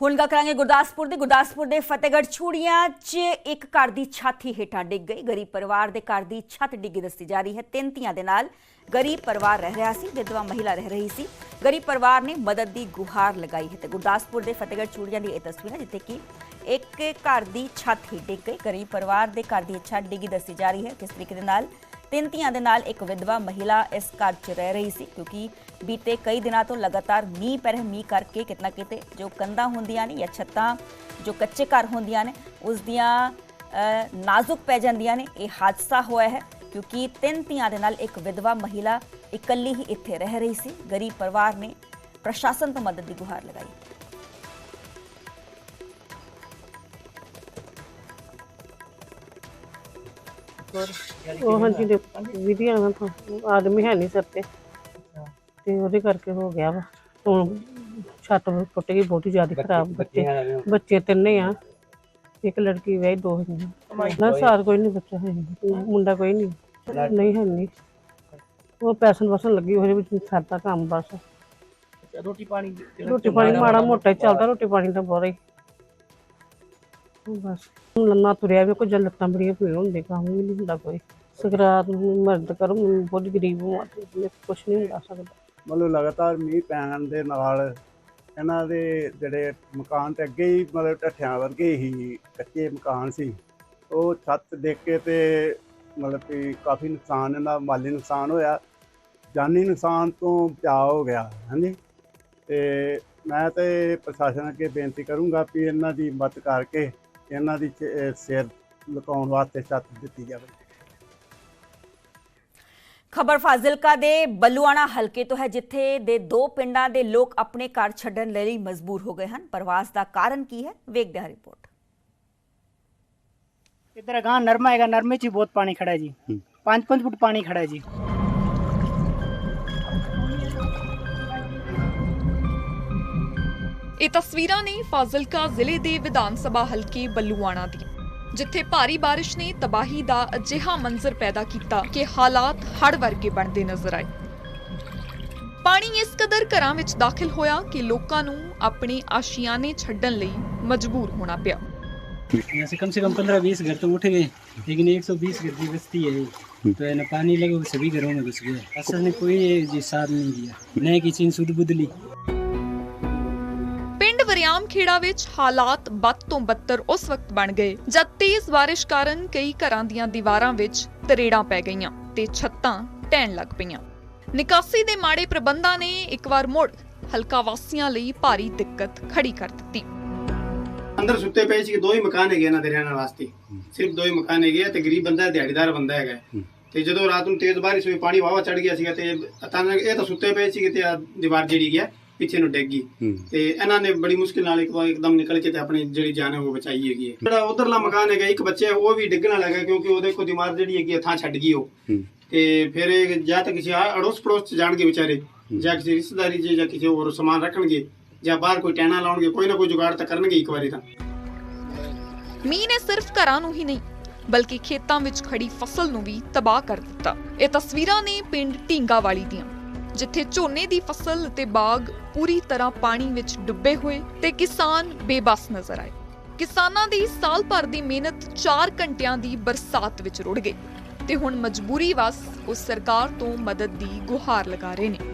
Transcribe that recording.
ਹੁਣ ਗੱਲ ਕਰਾਂਗੇ ਗੁਰਦਾਸਪੁਰ ਦੀ। ਗੁਰਦਾਸਪੁਰ ਦੇ ਫਤਿਹਗੜ੍ਹ ਛੂੜੀਆਂ 'ਚ ਇੱਕ ਘਰ ਦੀ ਛੱਤ ਹੀ ਹੇਠਾਂ ਡਿੱਗ ਗਈ। ਗਰੀਬ ਪਰਿਵਾਰ ਦੇ ਘਰ ਦੀ ਛੱਤ ਡਿੱਗੀ ਦੱਸੀ ਜਾ ਰਹੀ ਹੈ। ਤਿੰਨ ਧੀਆਂ ਦੇ ਨਾਲ ਗਰੀਬ ਪਰਿਵਾਰ ਰਹਿ ਰਿਹਾ ਸੀ, ਵਿਧਵਾ ਮਹਿਲਾ ਰਹਿ ਰਹੀ ਸੀ। ਗਰੀਬ ਪਰਿਵਾਰ ਨੇ ਮਦਦ ਦੀ ਗੁਹਾਰ ਲਗਾਈ ਹੈ ਤੇ ਗੁਰਦਾਸਪੁਰ ਦੇ ਫਤਿਹਗੜ੍ਹ ਛੂੜੀਆਂ ਦੀ ਇਹ ਤਸਵੀਰ ਹੈ, ਜਿੱਥੇ ਕਿ ਇੱਕ ਘਰ ਦੀ ਛੱਤ ਹੀ ਡਿੱਗ ਗਈ। ਗਰੀਬ ਪਰਿਵਾਰ ਦੇ ਘਰ ਦੀ ਛੱਤ ਡਿੱਗੀ ਦੱਸੀ ਜਾ ਰਹੀ ਹੈ। ਕਿਸ ਤਰੀਕੇ ਦੇ ਨਾਲ ਤਿੰਨ ਧੀਆਂ ਦੇ ਨਾਲ ਇੱਕ ਵਿਧਵਾ ਮਹਿਲਾ ਇਸ ਘਰ 'ਚ ਰਹਿ ਰਹੀ ਸੀ ਕਿਉਂਕਿ ਬੀਤੇ ਕਈ ਦਿਨਾਂ ਤੋਂ ਲਗਾਤਾਰ ਮੀਂਹ ਪੈ ਰਿਹਾ, ਮੀਂਹ ਕਰਕੇ ਕਿਤਨਾ ਕਿਤੇ ਜੋ ਕੰਧਾਂ ਹੁੰਦੀਆਂ ਨੇ ਜਾਂ ਛੱਤਾਂ, ਜੋ ਕੱਚੇ ਘਰ ਹੁੰਦੀਆਂ ਨੇ, ਉਸ ਦੀਆਂ ਨਾਜ਼ੁਕ ਪੈ ਜਾਂਦੀਆਂ ਨੇ। ਇਹ ਹਾਦਸਾ ਹੋਇਆ ਹੈ ਕਿਉਂਕਿ ਤਿੰਨ ਧੀਆਂ ਦੇ ਨਾਲ ਇੱਕ ਵਿਧਵਾ ਮਹਿਲਾ ਇਕੱਲੀ ਹੀ ਇੱਥੇ ਰਹਿ ਰਹੀ ਸੀ। ਗਰੀਬ ਪਰਿਵਾਰ ਨੇ ਪ੍ਰਸ਼ਾਸਨ ਤੋਂ ਮਦਦ ਦੀ ਗੁਹਾਰ ਲਗਾਈ। ਉਹ ਹਾਂਜੀ ਦੇ ਵਿਧੀਆਂ ਨਾਲ ਤਾਂ ਆਦਮੀ ਹੈ ਨਹੀਂ ਸਿਰ ਤੇ। ਤੇ ਉਹਦੇ ਕਰਕੇ ਹੋ ਗਿਆ ਵਾ। ਹੁਣ ਛੱਤ ਟੁੱਟ ਗਈ ਬਹੁਤੀ ਜ਼ਿਆਦਾ ਖਰਾਬ ਬੱਚੇ। ਬੱਚੇ ਤਿੰਨੇ ਆ। ਇੱਕ ਲੜਕੀ ਵਿਆਹੀ ਦੋ ਹੋਈਆਂ ਨਾ ਸਾਰ ਕੋਈ ਨਹੀਂ ਬੱਚਾ ਹੈ। ਮੁੰਡਾ ਕੋਈ ਨਹੀਂ। ਨਹੀਂ ਹੈ ਨਹੀਂ। ਉਹ ਪੈਸਨ ਵਸਣ ਲੱਗੀ ਉਹਦੇ ਵਿੱਚ ਸਰਦਾ ਕੰਮ ਬਸ। ਰੋਟੀ ਪਾਣੀ ਰੋਟੀ ਪਾਣੀ ਮਾੜਾ ਮੋਟਾ ਹੀ ਚੱਲਦਾ ਰੋਟੀ ਪਾਣੀ ਤਾਂ ਬਹੁਤ ਹੀ। ਬਸ। ਹੁਣ ਲੰਨਾ ਤੁਰਿਆ ਵੀ, ਕੋਈ ਲੱਤਾਂ ਬੜੀਆਂ ਪੀੜ ਹੁੰਦੇ ਕੰਮ ਵੀ ਨਹੀਂ ਹੁੰਦਾ ਕੋਈ। ਸਕਰਾਤ ਨੂੰ ਮਰਦ ਕਰੋ, ਮੈਨੂੰ ਬਹੁਤ ਗਰੀਬ ਹਾਂ ਤੇ ਕੁਝ ਨਹੀਂ ਹੁੰਦਾ ਸਕਦਾ। ਮਤਲਬ ਲਗਾਤਾਰ ਮੀਂਹ ਪੈਣ ਦੇ ਨਾਲ ਇਹਨਾਂ ਦੇ ਜਿਹੜੇ ਮਕਾਨ ਤੇ ਅੱਗੇ ਹੀ ਮਤਲਬ ਢੱਠਿਆਂ ਵਰਗੇ ਹੀ ਕੱਚੇ ਮਕਾਨ ਸੀ। ਉਹ ਛੱਤ ਦੇਖ ਕੇ ਤੇ ਮਤਲਬ ਕਿ ਕਾਫੀ ਨੁਕਸਾਨ, ਇਹਨਾਂ ਮਾਲੀ ਨੁਕਸਾਨ ਹੋਇਆ। ਜਾਨੀ ਨੁਕਸਾਨ ਤੋਂ ਬਚਾਅ ਹੋ ਗਿਆ, ਹਾਂਜੀ। ਤੇ ਮੈਂ ਤੇ ਪ੍ਰਸ਼ਾਸਨ ਅੱਗੇ ਬੇਨਤੀ ਕਰੂੰਗਾ ਵੀ ਇਹਨਾਂ ਦੀ ਮਦਦ ਕਰਕੇ ਇਹਨਾਂ ਦੀ ਚ- ਅਹ ਸਿਰ ਲੁਕਾਉਣ ਵਾਸਤੇ ਛੱਤ ਦਿੱਤੀ ਜਾਵੇ ਖਬਰ ਫਾਜ਼ਿਲਕਾ ਦੇ ਬੱਲੂਆਣਾ ਹਲਕੇ ਤੋਂ ਹੈ ਜਿੱਥੇ ਦੇ ਦੋ ਪਿੰਡਾਂ ਦੇ ਲੋਕ ਆਪਣੇ ਘਰ ਛੱਡਣ ਲਈ ਮਜਬੂਰ ਹੋ ਗਏ ਹਨ ਪ੍ਰਵਾਸ ਦਾ ਕਾਰਨ ਕੀ ਹੈ ਵੇਖਦੇ ਹਾਂ ਰਿਪੋਰਟ इधर गांव नरमा है नरमे च ही बहुत पानी खड़ा है जी पाँच पाँच फुट पानी खड़ा है जी ਇਹ ਤਸਵੀਰਾਂ ਨੇ ਫਾਜ਼ਿਲਕਾ ਜ਼ਿਲ੍ਹੇ ਦੇ ਵਿਧਾਨ ਸਭਾ ਹਲਕੇ ਬੱਲੂਆਣਾ ਦੀ ਜਿੱਥੇ ਭਾਰੀ ਬਾਰਿਸ਼ ਨੇ ਤਬਾਹੀ ਦਾ ਅਜਿਹਾ ਮੰਜ਼ਰ ਪੈਦਾ ਕੀਤਾ ਕਿ ਹਾਲਾਤ ਹੜ੍ਹ ਵਰਗੇ ਬਣਦੇ ਨਜ਼ਰ ਆਏ ਪਾਣੀ ਇਸ ਕਦਰ ਘਰਾਂ ਵਿੱਚ ਦਾਖਲ ਹੋਇਆ ਕਿ ਲੋਕਾਂ ਨੂੰ ਆਪਣੇ ਆਸ਼ੀਆਨੇ ਛੱਡਣ ਲਈ ਮਜਬੂਰ ਹੋਣਾ ਪਿਆ यहाँ से कम से कम पंद्रह बीस घर तो उठ गए लेकिन एक सौ बीस घर की बस्ती है ये। तो है ना पानी लगा वो सभी घरों में घुस गया असल ने कोई जी साथ नहीं दिया न किसी ने सुध बुध ली ਪਿੰਡ ਵਰਿਆਮ ਖੇੜਾ ਵਿੱਚ ਹਾਲਾਤ ਬਦ ਤੋਂ ਬੱਤਰ ਉਸ ਵਕਤ ਬਣ ਗਏ ਜਦ ਤੇਜ਼ ਬਾਰਿਸ਼ ਕਾਰਨ ਕਈ ਘਰਾਂ ਦੀਆਂ ਦੀਵਾਰਾਂ ਵਿੱਚ ਤਰੇੜਾਂ ਪੈ ਗਈਆਂ ਤੇ ਛੱਤਾਂ ਢਹਿਣ ਲੱਗ ਪਈਆਂ। ਨਿਕਾਸੀ ਦੇ ਮਾੜੇ ਪ੍ਰਬੰਧਾਂ ਨੇ ਇੱਕ ਵਾਰ ਮੁੜ ਹਲਕਾ ਵਾਸੀਆਂ ਲਈ ਭਾਰੀ ਦਿੱਕਤ ਖੜੀ ਕਰ ਦਿੱਤੀ। ਅੰਦਰ ਸੁੱਤੇ ਪਏ ਸੀ ਦੋ ਹੀ ਮਕਾਨ ਹੈਗੇ ਇਹਨਾਂ ਦੇ ਰਹਿਣ ਵਾਸਤੇ। ਸਿਰਫ ਦੋ ਹੀ ਮਕਾਨ ਹੈਗੇ ਆ ਤੇ ਗਰੀਬ ਬੰਦਾ ਹੈ, ਦਿਹਾੜੀਦਾਰ ਬੰਦਾ ਹੈਗਾ। ਤੇ ਜਦੋਂ ਰਾਤ ਨੂੰ ਤੇਜ਼ ਬਾਰਿਸ਼ ਹੋਈ ਪਾਣੀ ਵਾਵਾ ਚੜ ਗਿਆ ਸੀਗਾ ਤੇ ਅਚਾਨਕ ਇਹ ਤਾਂ ਸੁੱਤੇ ਪਏ ਸੀਗੇ ਤੇ ਆ ਦੀਵਾਰ ਜਿਹੜੀ ਗਿਆ ਪਿੱਛੇ ਨੂੰ ਡਿੱਗ ਗਈ। ਤੇ ਇਹਨਾਂ ਨੇ ਬੜੀ ਮੁਸ਼ਕਿਲ ਨਾਲ ਇੱਕ ਵਾਰ ਇੱਕਦਮ ਨਿਕਲ ਕੇ ਤੇ ਆਪਣੀ ਜਿਹੜੀ ਜਾਨ ਹੈ ਉਹ ਬਚਾਈ ਹੈਗੀ ਹੈ। ਜਿਹੜਾ ਉਧਰਲਾ ਮਕਾਨ ਹੈਗਾ ਇੱਕ ਬੱਚਾ ਉਹ ਵੀ ਡਿੱਗਣ ਲੱਗਾ ਕਿਉਂਕਿ ਉਹਦੇ ਕੋ ਦੀਵਾਰ ਜਿਹੜੀ ਹੈਗੀ ਥਾਂ ਛੱਡ ਗਈ ਉਹ। ਤੇ ਫਿਰ ਇਹ ਜਾਂ ਤਾਂ ਕਿਸੇ ਅੜੋਸ ਪੜੋਸ ਚ ਜਾਣਗੇ ਵਿਚਾਰੇ ਜਾਂ ਕਿਸੇ ਰਿਸ਼ਤੇਦਾਰੀ 'ਚ ਜਾਂ ਕਿਸੇ ਹੋਰ ਸਮਾਨ ਰੱਖਣਗੇ ਜਾਂ ਬਾਹਰ ਕੋਈ ਟੈਣਾ ਲਾਉਣਗੇ ਕੋਈ ਨਾ ਕੋਈ ਜੁਗਾੜ ਤਾਂ ਕਰਨਗੇ ਇੱਕ ਵਾਰੀ ਤਾਂ। ਮੀਂਹ ਨੇ ਸਿਰਫ ਘਰਾਂ ਨੂੰ ਹੀ ਨਹੀਂ ਬਲਕਿ ਖੇਤਾਂ ਵਿੱਚ ਖੜੀ ਫਸਲ ਨੂੰ ਵੀ ਤਬਾਹ ਕਰ ਦਿੱਤਾ। ਇਹ ਤਸਵੀਰਾਂ ਨੇ ਪਿੰਡ ਢੀਂਗਾ ਵਾਲੀ ਦੀਆਂ। ਜਿੱਥੇ ਝੋਨੇ ਦੀ ਫਸਲ ਤੇ ਬਾਗ ਪੂਰੀ ਤਰ੍ਹਾਂ ਪਾਣੀ ਵਿੱਚ ਡੁੱਬੇ ਹੋਏ ਤੇ ਕਿਸਾਨ ਬੇਬਸ ਨਜ਼ਰ ਆਏ। ਕਿਸਾਨਾਂ ਦੀ ਸਾਲ ਭਰ ਦੀ ਮਿਹਨਤ 4 ਘੰਟਿਆਂ ਦੀ ਬਰਸਾਤ ਵਿੱਚ ਰੁੜ ਗਈ ਤੇ ਹੁਣ ਮਜਬੂਰੀ ਵਸ ਉਸ ਸਰਕਾਰ ਤੋਂ ਮਦਦ ਦੀ ਗੁਹਾਰ ਲਗਾ ਰਹੇ ਨੇ।